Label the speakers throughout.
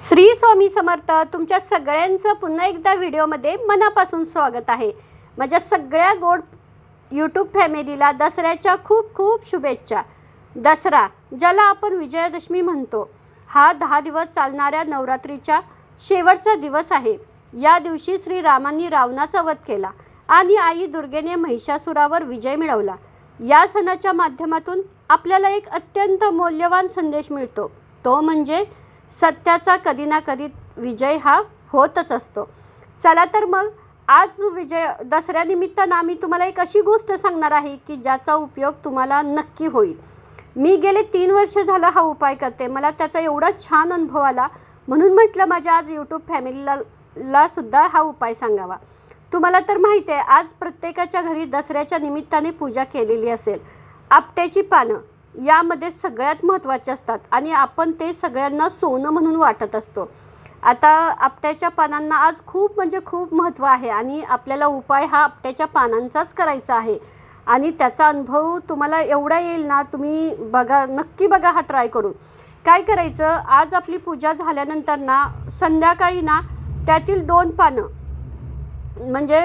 Speaker 1: श्री स्वामी समर्थ तुमच्या सगळ्यांचं पुन्हा एकदा व्हिडिओमध्ये मनापासून स्वागत आहे. माझ्या सगळ्या गोड यूट्यूब फॅमिलीला दसऱ्याच्या खूप खूप शुभेच्छा. दसरा ज्याला आपण विजयादशमी म्हणतो हा दहा दिवस चालणाऱ्या नवरात्रीच्या शेवटचा दिवस आहे. या दिवशी श्रीरामांनी रावणाचा वध केला आणि आई दुर्गेने महिषासुरावर विजय मिळवला. या सणाच्या माध्यमातून आपल्याला एक अत्यंत मौल्यवान संदेश मिळतो. तो म्हणजे सत्याचा कधी ना कधी विजय हा होतच असतो. चला तर मग आज विजय दसऱ्यानिमित्तानं आम्ही तुम्हाला एक अशी गोष्ट सांगणार आहे की ज्याचा उपयोग तुम्हाला नक्की होईल. मी गेले तीन वर्ष झालं हा उपाय करते. मला त्याचा एवढा छान अनुभव आला. म्हणून म्हटलं माझ्या आज यूट्यूब फॅमिलीला ला सुद्धा हा उपाय सांगावा. तुम्हाला तर माहिती आहे आज प्रत्येकाच्या घरी दसऱ्याच्या निमित्ताने पूजा केलेली असेल. आपट्याची पानं यामध्ये सगळ्यात महत्त्वाचे असतात आणि आपण ते सगळ्यांना सोनं म्हणून वाटत असतो. आता आपट्याच्या पानांना आज खूप म्हणजे खूप महत्त्व आहे आणि आपल्याला उपाय हा आपट्याच्या पानांचाच करायचा आहे. आणि त्याचा अनुभव तुम्हाला एवढा येईल ना तुम्ही बघा नक्की बघा हा ट्राय करून. काय करायचं? आज आपली पूजा झाल्यानंतर ना संध्याकाळी ना त्यातील दोन पानं म्हणजे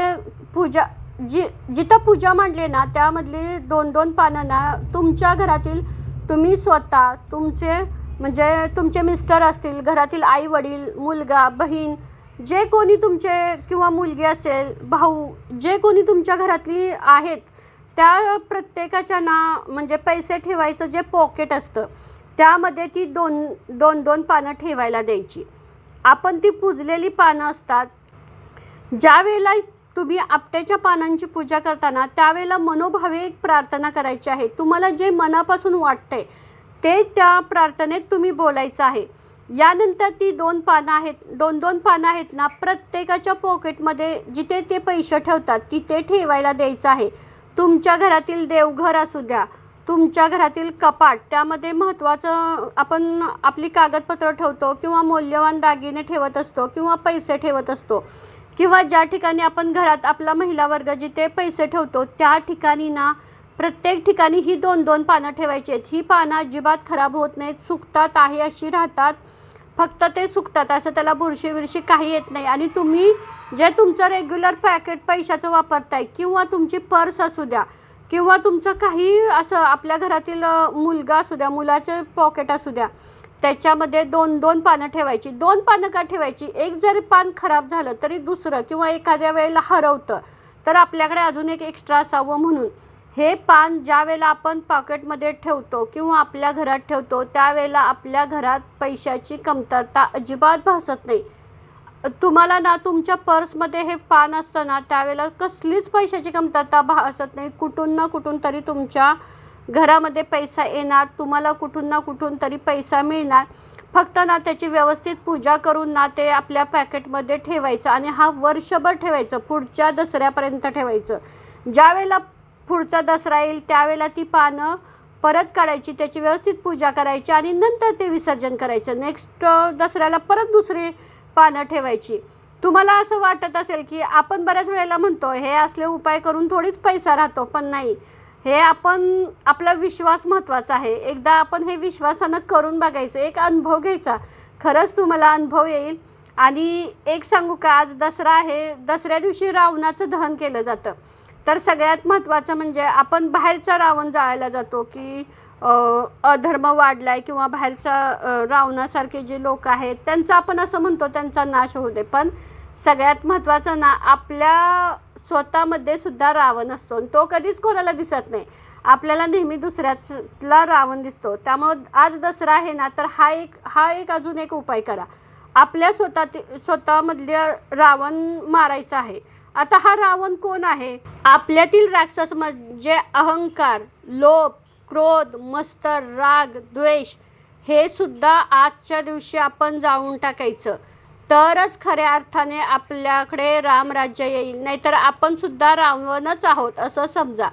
Speaker 1: पूजा जी जिथं पूजा मांडली ना त्यामधली दोन दोन पानं ना तुमच्या घरातील तुम्ही स्वतः तुमचे म्हणजे तुमचे मिस्टर असतील घरातील आई वडील मुलगा बहीण जे कोणी तुमचे किंवा मुलगी असेल भाऊ जे कोणी तुमच्या घरातली आहेत त्या प्रत्येकाच्या ना म्हणजे पैसे ठेवायचं जे पॉकेट असतं त्यामध्ये ती दोन दोन दोन पानं ठेवायला द्यायची. आपण ती पुजलेली पानं असतात ज्या वेळेला तुम्ही आपट्याच्या पानांची पूजा करताना त्यावेळेला मनोभावे एक प्रार्थना करायची आहे. तुम्हाला जे मनापासून वाटतंय ते त्या प्रार्थनेत तुम्ही बोलायचं आहे. यानंतर ती दोन पानं आहेत दोन दोन पानं आहेत ना प्रत्येकाच्या पॉकेटमध्ये जिथे ते पैसे ठेवतात तिथे ठेवायला द्यायचं आहे. तुमच्या घरातील देवघर असू द्या तुमच्या घरातील कपाट त्यामध्ये महत्त्वाचं आपण आपली कागदपत्र ठेवतो किंवा मौल्यवान दागिने ठेवत असतो किंवा पैसे ठेवत असतो. किंवा ज्या ठिकाणी आपण घरात आपला महिला वर्ग जिथे पैसे ठेवतो त्या ठिकाणी ना प्रत्येक ठिकाणी ही दोन दोन पानं ठेवायची आहेत. ही पानं अजिबात खराब होत नाहीत सुकतात आहे अशी राहतात. फक्त ते सुकतात असं त्याला बुरशी बिरशी काही येत नाही. आणि तुम्ही जे तुमचं रेग्युलर पॅकेट पैशाचं वापरताय किंवा तुमची पर्स असू द्या किंवा तुमचं काही असं आपल्या घरातील मुलगा असू द्या मुलाचं पॉकेट असू द्या त्याच्यामध्ये दोन दोन पानं ठेवायची. दोन पानं का ठेवायची? एक जरी पान खराब झालं तरी दुसरं किंवा एखाद्या वेळेला हरवतं तर आपल्याकडे अजून एक एक्स्ट्रा असावं म्हणून. हे पान ज्या वेळेला आपण पॉकेटमध्ये ठेवतो किंवा आपल्या घरात ठेवतो त्यावेळेला आपल्या घरात पैशाची कमतरता अजिबात भासत नाही. तुम्हाला ना तुमच्या पर्समध्ये हे पान असतं ना त्यावेळेला कसलीच पैशाची कमतरता भासत नाही. कुठून ना कुठून तरी तुमच्या घरामध्ये पैसा येणार तुम्हाला कुठून ना कुठून तरी पैसा मिळणार. फक्त ना त्याची व्यवस्थित पूजा करून ना ते आपल्या पॅकेटमध्ये ठेवायचं आणि हा वर्षभर ठेवायचं पुढच्या दसऱ्यापर्यंत ठेवायचं. ज्यावेळेला पुढचा दसरा येईल त्यावेळेला ती पानं परत काढायची त्याची व्यवस्थित पूजा करायची आणि नंतर ते विसर्जन करायचं. नेक्स्ट दसऱ्याला परत दुसरी पानं ठेवायची. तुम्हाला असं वाटत असेल की आपण बऱ्याच वेळेला म्हणतो हे असले उपाय करून थोडीच पैसा राहतो. पण नाही. हे आपण आपला विश्वास महत्त्वाचा आहे. एकदा आपण हे विश्वासानं करून बघायचं एक अनुभव घ्यायचा. खरंच तुम्हाला अनुभव येईल. आणि एक सांगू का आज दसरा आहे दसऱ्या दिवशी रावणाचं दहन केलं जातं. तर सगळ्यात महत्त्वाचं म्हणजे आपण बाहेरचा रावण जाळायला जातो की अधर्म अधर्म वाढलाय किंवा बाहेरचा रावणासारखे जे लोक आहेत त्यांचा आपण असं म्हणतो त्यांचा नाश होऊ दे. पण सगळ्यात महत्त्वाचं ना आपल्या स्वतःमध्ये सुद्धा रावण असतो. आणि तो कधीच कोणाला दिसत नाही. आपल्याला नेहमी दुसऱ्याला रावण दिसतो. त्यामुळं आज दसरा आहे ना तर हा एक हा एक अजून एक उपाय करा. आपल्या स्वतः स्वतःमधल्या रावण मारायचा आहे. आता हा रावण कोण आहे? आपल्यातील राक्षस म्हणजे अहंकार लोभ क्रोध मस्तर राग द्वेष हे सुद्धा आजच्या दिवशी आपण जाळून टाकायचं. तरच खऱ्या अर्थाने आपल्याकडे रामराज्य येईल. नाहीतर आपण सुद्धा रावणच आहोत असं समजा.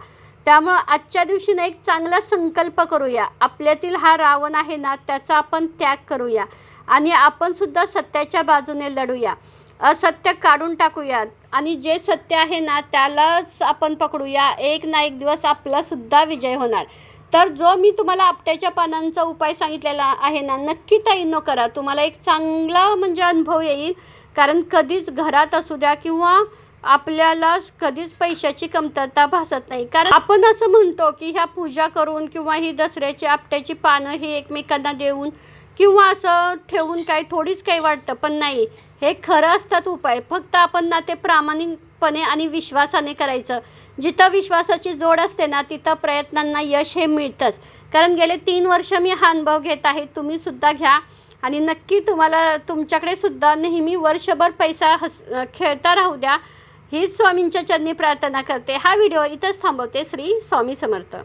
Speaker 1: त्यामुळं आजच्या दिवशी ना एक चांगला संकल्प करूया. आपल्यातील हा रावण आहे ना त्याचा आपण त्याग करूया. आणि आपण सुद्धा सत्याच्या बाजूने लढूया. असत्य काढून टाकूया. आणि जे सत्य आहे ना त्यालाच आपण पकडूया. एक ना एक दिवस आपला सुद्धा विजय होणार. तर जो मी तुम्हाला आपट्याच्या पानांचा उपाय सांगितलेला आहे ना नक्की ताईंनो करा. तुम्हाला एक चांगला म्हणजे अनुभव येईल. कारण कधीच घरात असू द्या किंवा आपल्याला कधीच पैशाची कमतरता भासत नाही. कारण आपण असं म्हणतो की ह्या पूजा करून किंवा ही दसऱ्याची आपट्याची पानं ही एकमेकांना देऊन किंवा असं ठेवून काही थोडीच काही वाटतं पण नाही. हे खरं असतात उपाय. फक्त आपण ना ते प्रामाणिकपणे आणि विश्वासाने करायचं. जिथं विश्वासाची जोड असते ना तिथं प्रयत्नांना यश हे मिळतंच. कारण गेले तीन वर्ष मी हा अनुभव घेत आहे तुम्हीसुद्धा घ्या. आणि नक्की तुम्हाला तुमच्याकडे सुद्धा नेहमी वर्षभर पैसा हस खेळता राहू द्या. हीच स्वामींच्या चरणी प्रार्थना करते. हा व्हिडिओ इथंच थांबवते. श्री स्वामी समर्थ.